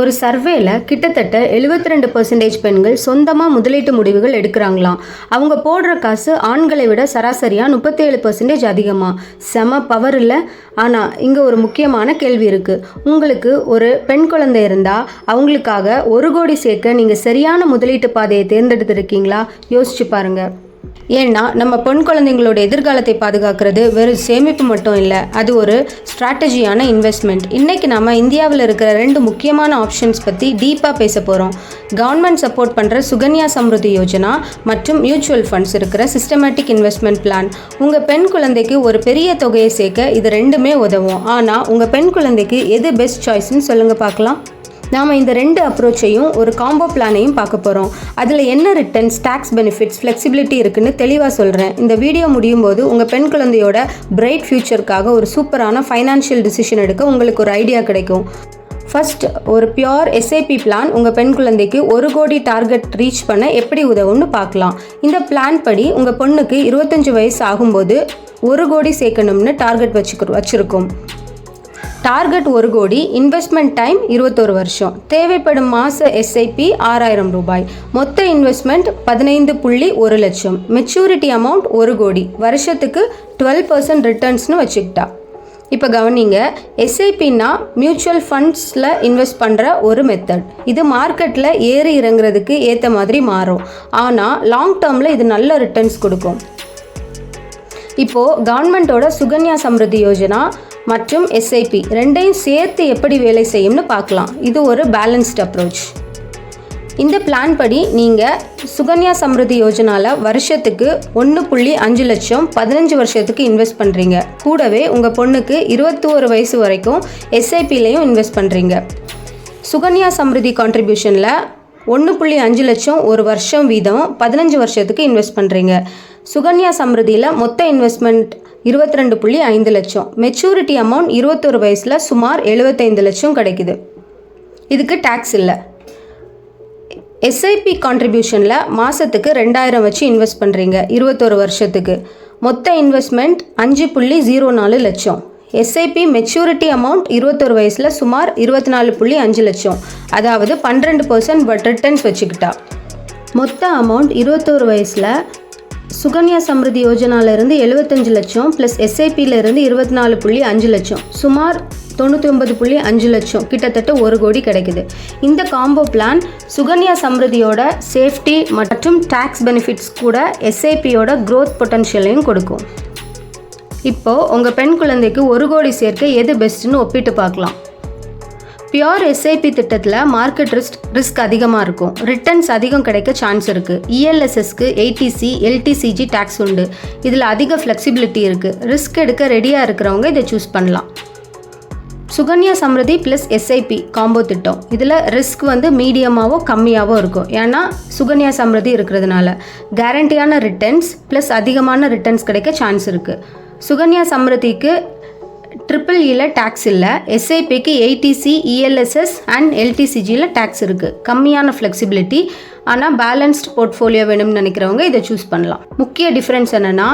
ஒரு சர்வேல கிட்டத்தட்ட 72% ரெண்டு பர்சன்டேஜ் பெண்கள் சொந்தமாக முதலீட்டு முடிவுகள் எடுக்கிறாங்களாம். அவங்க போடுற காசு ஆண்களை விட சராசரியாக முப்பத்தேழு பர்சன்டேஜ் அதிகமாக செம பவர் இல்லை. ஆனால் இங்கே ஒரு முக்கியமான கேள்வி இருக்குது உங்களுக்கு ஒரு பெண் குழந்தை இருந்தால் அவங்களுக்காக ஒரு கோடி சேர்க்க நீங்கள் சரியான முதலீட்டு பாதையை தேர்ந்தெடுத்திருக்கீங்களா? யோசிச்சு பாருங்கள் ஏன்னா நம்ம பெண் குழந்தைங்களோட எதிர்காலத்தை பாதுகாக்கிறது வெறும் சேமிப்பு மட்டும் இல்லை அது ஒரு ஸ்ட்ராட்டஜியான இன்வெஸ்ட்மெண்ட் இன்றைக்கி நம்ம இந்தியாவில் இருக்கிற ரெண்டு முக்கியமான ஆப்ஷன்ஸ் பற்றி டீப்பாக பேச போகிறோம் கவர்மெண்ட் சப்போர்ட் பண்ணுற சுகன்யா சம்ருதி யோஜனா மற்றும் மியூச்சுவல் ஃபண்ட்ஸ் இருக்கிற சிஸ்டமேட்டிக் இன்வெஸ்ட்மெண்ட் பிளான் உங்கள் பெண் குழந்தைக்கு ஒரு பெரிய தொகையை சேர்க்க இது ரெண்டுமே உதவும். ஆனால் உங்கள் பெண் குழந்தைக்கு எது பெஸ்ட் சாய்ஸ்ன்னு சொல்லுங்கள் பார்க்கலாம். நாம் இந்த ரெண்டு அப்ரோச்சையும் ஒரு காம்போ பிளானையும் பார்க்க போகிறோம் அதில் என்ன ரிட்டர்ன்ஸ் டேக்ஸ் பெனிஃபிட்ஸ் ஃப்ளெக்சிபிலிட்டி இருக்குன்னு தெளிவாக சொல்கிறேன் இந்த வீடியோ முடியும் போது உங்கள் பெண் குழந்தையோட பிரைட் ஃப்யூச்சருக்காக ஒரு சூப்பரான ஃபைனான்ஷியல் டிசிஷன் எடுக்க உங்களுக்கு ஒரு ஐடியா கிடைக்கும். ஃபர்ஸ்ட் ஒரு பியோர் எஸ்ஐபி பிளான் உங்கள் பெண் குழந்தைக்கு ஒரு கோடி டார்கெட் ரீச் பண்ண எப்படி உதவும்னு பார்க்கலாம். இந்த பிளான் படி உங்கள் பொண்ணுக்கு இருபத்தஞ்சி வயசு ஆகும்போது ஒரு கோடி சேர்க்கணும்னு டார்கெட் வச்சுக்கிறோம் வச்சுருக்கோம். டார்கெட் ஒரு கோடி இன்வெஸ்ட்மெண்ட் டைம் இருபத்தொரு வருஷம். தேவைப்படும் மாத எஸ்ஐபி ஆறாயிரம் ரூபாய். மொத்த இன்வெஸ்ட்மெண்ட் பதினைந்து புள்ளி ஒரு லட்சம். மெச்சூரிட்டி அமௌண்ட் ஒரு கோடி. வருஷத்துக்கு டுவெல் பர்சன்ட் ரிட்டர்ன்ஸ்னு வச்சுக்கிட்டா. இப்போ கவனிங்க எஸ்ஐபின்னா மியூச்சுவல் ஃபண்ட்ஸில் இன்வெஸ்ட் பண்ணுற ஒரு மெத்தட் இது மார்க்கெட்டில் ஏறி இறங்குறதுக்கு ஏற்ற மாதிரி மாறும். ஆனால் லாங் டேர்மில் இது நல்ல ரிட்டர்ன்ஸ் கொடுக்கும். இப்போது கவர்மெண்ட்டோட சுகன்யா சம்ருதி யோஜனா மற்றும் எஸ்ஐபி ரெண்டையும் சேர்த்து எப்படி வேலை செய்யும்னு பார்க்கலாம். இது ஒரு பேலன்ஸ்ட் அப்ரோச் இந்த பிளான் படி நீங்கள் சுகன்யா சம்ருதி யோஜனாவில் வருஷத்துக்கு ஒன்று புள்ளி அஞ்சு லட்சம் பதினஞ்சு வருஷத்துக்கு இன்வெஸ்ட் பண்ணுறீங்க கூடவே உங்கள் பொண்ணுக்கு இருபத்தோரு வயசு வரைக்கும் எஸ்ஐபிலையும் இன்வெஸ்ட் பண்ணுறீங்க சுகன்யா சம்ருதி கான்ட்ரிபியூஷனில் ஒன்று புள்ளி அஞ்சு லட்சம் ஒரு வருஷம் வீதம் பதினஞ்சு வருஷத்துக்கு இன்வெஸ்ட் பண்ணுறீங்க சுகன்யா சம்ருதியில் மொத்த இன்வெஸ்ட்மெண்ட் இருபத்தி ரெண்டு புள்ளி ஐந்து லட்சம். மெச்சூரிட்டி அமௌண்ட் இருபத்தொரு வயசில் சுமார் எழுபத்தைந்து லட்சம் கிடைக்குது. இதுக்கு டேக்ஸ் இல்லை. எஸ்ஐபி கான்ட்ரிபியூஷனில் மாதத்துக்கு ரெண்டாயிரம் வச்சு இன்வெஸ்ட் பண்ணுறீங்க இருபத்தொரு வருஷத்துக்கு. மொத்த இன்வெஸ்ட்மெண்ட் அஞ்சு புள்ளி ஜீரோ நாலு லட்சம். எஸ்ஐபி மெச்சூரிட்டி அமௌண்ட் இருபத்தொரு வயசில் சுமார் இருபத்தி நாலு புள்ளி அஞ்சு லட்சம். அதாவது பன்னிரெண்டு பர்சன்ட் பட் ரிட்டர்ன்ஸ் வச்சுக்கிட்டா. மொத்த அமௌண்ட் இருபத்தோரு வயசில் சுகன்யா சம்ருதி யோஜனாலேருந்து எழுபத்தஞ்சு லட்சம் ப்ளஸ் எஸ்ஐபியிலேருந்து இருபத்தி நாலு புள்ளி அஞ்சு லட்சம். சுமார் தொண்ணூற்றி ஒன்பது புள்ளி அஞ்சு லட்சம். கிட்டத்தட்ட ஒரு கோடி கிடைக்குது. இந்த காம்போ பிளான் சுகன்யா சம்ருதியோட சேஃப்டி மற்றும் டேக்ஸ் பெனிஃபிட்ஸ் கூட எஸ்ஐபியோட க்ரோத் பொட்டன்ஷியலையும் கொடுக்கும். இப்போது உங்கள் பெண் குழந்தைக்கு ஒரு கோடி சேர்க்க எது பெஸ்ட்டுன்னு ஒப்பிட்டு பார்க்கலாம். பியோர் எஸ்ஐபி திட்டத்தில் மார்க்கெட் ரிஸ்க் ரிஸ்க் அதிகமாக இருக்கும். ரிட்டர்ன்ஸ் அதிகம் கிடைக்க சான்ஸ் இருக்குது இஎல்எஸ்எஸ்க்கு ஏடிசி எல்டிசிஜி டேக்ஸ் உண்டு. இதில் அதிக ஃப்ளெக்சிபிலிட்டி இருக்குது ரிஸ்க் எடுக்க ரெடியாக இருக்கிறவங்க இதை சூஸ் பண்ணலாம். Sukanya Samriddhi plus SIP combo திட்டம். இதில் ரிஸ்க் வந்து மீடியமாகவோ கம்மியாகவோ இருக்கும். ஏன்னா சுகன்யா சம்ருதி இருக்கிறதுனால. கேரண்டியான ரிட்டர்ன்ஸ் ப்ளஸ் அதிகமான ரிட்டர்ன்ஸ் கிடைக்க சான்ஸ் இருக்குது சுகன்யா சம்ருதிக்கு ட்ரிபிள் இல டேக்ஸ் இல்லை. எஸ்ஐபிக்கு ஏடிசி இஎல்எஸ்எஸ் அண்ட் எல்டிசிஜியில் டேக்ஸ் இருக்குது கம்மியான ஃப்ளெக்சிபிலிட்டி ஆனால் பேலன்ஸ்ட் போர்ட்ஃபோலியோ வேணும்னு நினைக்கிறவங்க இதை சூஸ் பண்ணலாம். முக்கிய டிஃப்ரென்ஸ் என்னென்னா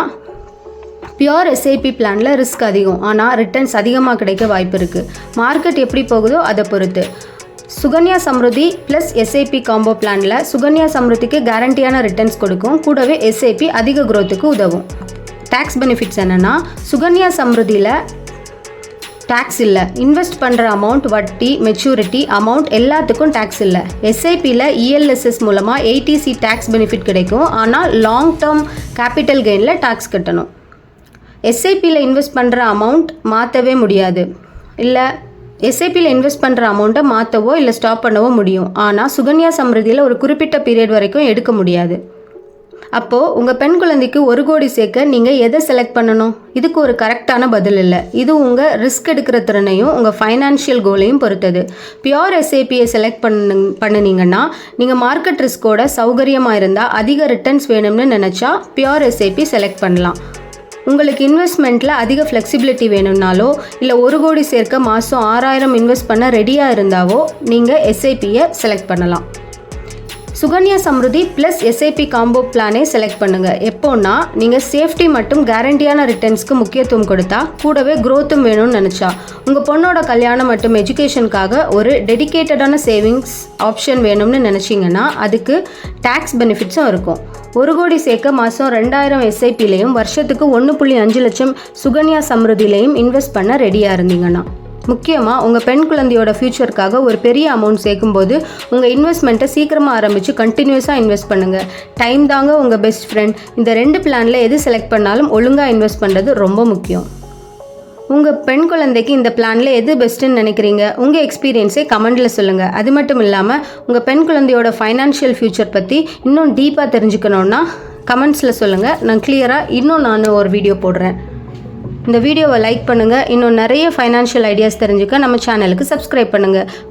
பியோர் எஸ்ஐபி பிளானில் ரிஸ்க் அதிகம். ஆனால் ரிட்டர்ன்ஸ் அதிகமாக கிடைக்க வாய்ப்பு இருக்குது மார்க்கெட் எப்படி போகுதோ அதை பொறுத்து. Sukanya Samriddhi plus SIP combo பிளானில் சுகன்யா சம்ருதிக்கு கேரண்டியான ரிட்டர்ன்ஸ் கொடுக்கும். கூடவே எஸ்ஐபி அதிக குரோத்துக்கு உதவும். டேக்ஸ் பெனிஃபிட்ஸ் என்னென்னா சுகன்யா சம்ருதியில் டேக்ஸ் இல்லை. இன்வெஸ்ட் பண்ணுற அமௌண்ட் வட்டி மெச்சூரிட்டி அமௌண்ட் எல்லாத்துக்கும் டேக்ஸ் இல்லை. எஸ்ஐபியில் இஎல்எஸ்எஸ் மூலமாக எயிட்டிசி டேக்ஸ் பெனிஃபிட் கிடைக்கும். ஆனால் லாங் டேர்ம் கேபிட்டல் கெயினில் டேக்ஸ் கட்டணும். எஸ்ஐபியில் இன்வெஸ்ட் பண்ணுற அமௌண்ட் மாற்றவே முடியாது. இல்லை எஸ்ஐபியில் இன்வெஸ்ட் பண்ணுற அமௌண்ட்டை மாற்றவோ இல்லை ஸ்டாப் பண்ணவோ முடியும். ஆனால் சுகன்யா சம்ருதியில் ஒரு குறிப்பிட்ட பீரியட் வரைக்கும் எடுக்க முடியாது. அப்போது உங்கள் பெண் குழந்தைக்கு ஒரு கோடி சேர்க்க நீங்கள் எதை செலக்ட் பண்ணணும்? இதுக்கு ஒரு கரெக்டான பதில் இல்லை. இது உங்கள் ரிஸ்க் எடுக்கிற திறனையும் உங்கள் ஃபைனான்ஷியல் கோலையும் பொறுத்தது. பியோர் எஸ்ஏபியை செலக்ட் பண்ணு பண்ணினீங்கன்னா நீங்கள் மார்க்கெட் ரிஸ்கோட சௌகரியமாக இருந்தால் அதிக ரிட்டர்ன்ஸ் வேணும்னு நினச்சா பியோர் எஸ்ஏபி செலக்ட் பண்ணலாம். உங்களுக்கு இன்வெஸ்ட்மெண்ட்டில் அதிக ஃப்ளெக்சிபிலிட்டி வேணும்னாலோ இல்லை ஒரு கோடி சேர்க்க மாதம் ஆறாயிரம் இன்வெஸ்ட் பண்ண ரெடியாக இருந்தாவோ நீங்கள் எஸ்ஐபியை செலக்ட் பண்ணலாம். Sukanya Samriddhi plus SIP combo பிளானே செலக்ட் பண்ணுங்கள் எப்போன்னா நீங்கள் சேஃப்டி மற்றும் கேரண்டியான ரிட்டர்ன்ஸ்க்கு முக்கியத்துவம் கொடுத்தா கூடவே குரோத்தும் வேணும்னு நினச்சா. உங்கள் பொண்ணோட கல்யாணம் மற்றும் எஜுகேஷனுக்காக ஒரு டெடிகேட்டடான சேவிங்ஸ் ஆப்ஷன் வேணும்னு நினச்சிங்கன்னா அதுக்கு டேக்ஸ் பெனிஃபிட்ஸும் இருக்கும். ஒரு கோடி சேர்க்க மாதம் ரெண்டாயிரம் எஸ்ஐபிலையும் வருஷத்துக்கு ஒன்று புள்ளி அஞ்சு லட்சம் சுகன்யா சமிருதியிலையும் இன்வெஸ்ட் பண்ண ரெடியாக இருந்தீங்கன்னா. முக்கியமாக உங்கள் பெண் குழந்தையோட ஃப்யூச்சருக்காக ஒரு பெரிய அமௌண்ட் சேர்க்கும்போது உங்கள் இன்வெஸ்ட்மெண்ட்டை சீக்கிரமாக ஆரம்பித்து கண்டினியூஸாக இன்வெஸ்ட் பண்ணுங்கள் டைம் தாங்க உங்கள் பெஸ்ட் ஃப்ரெண்ட் இந்த ரெண்டு பிளானில் எது செலக்ட் பண்ணாலும் ஒழுங்காக இன்வெஸ்ட் பண்ணுறது ரொம்ப முக்கியம். உங்கள் பெண் குழந்தைக்கு இந்த பிளானில் எது பெஸ்ட்டுன்னு நினைக்கிறீங்க? உங்கள் எக்ஸ்பீரியன்ஸை கமெண்டில் சொல்லுங்கள் அது மட்டும் இல்லாமல் உங்கள் பெண் குழந்தையோட ஃபைனான்ஷியல் ஃப்யூச்சர் பற்றி இன்னும் டீப்பாக தெரிஞ்சுக்கணுன்னா கமெண்ட்ஸில் சொல்லுங்கள் நான் கிளியராக இன்னும் நான் ஒரு வீடியோ போடுறேன். இந்த வீடியோவை லைக் பண்ணுங்கள் இன்னும் நிறைய ஃபைனான்ஷியல் ஐடியாஸ் தெரிஞ்சுக்க நம்ம சேனலுக்கு சப்ஸ்கிரைப் பண்ணுங்கள்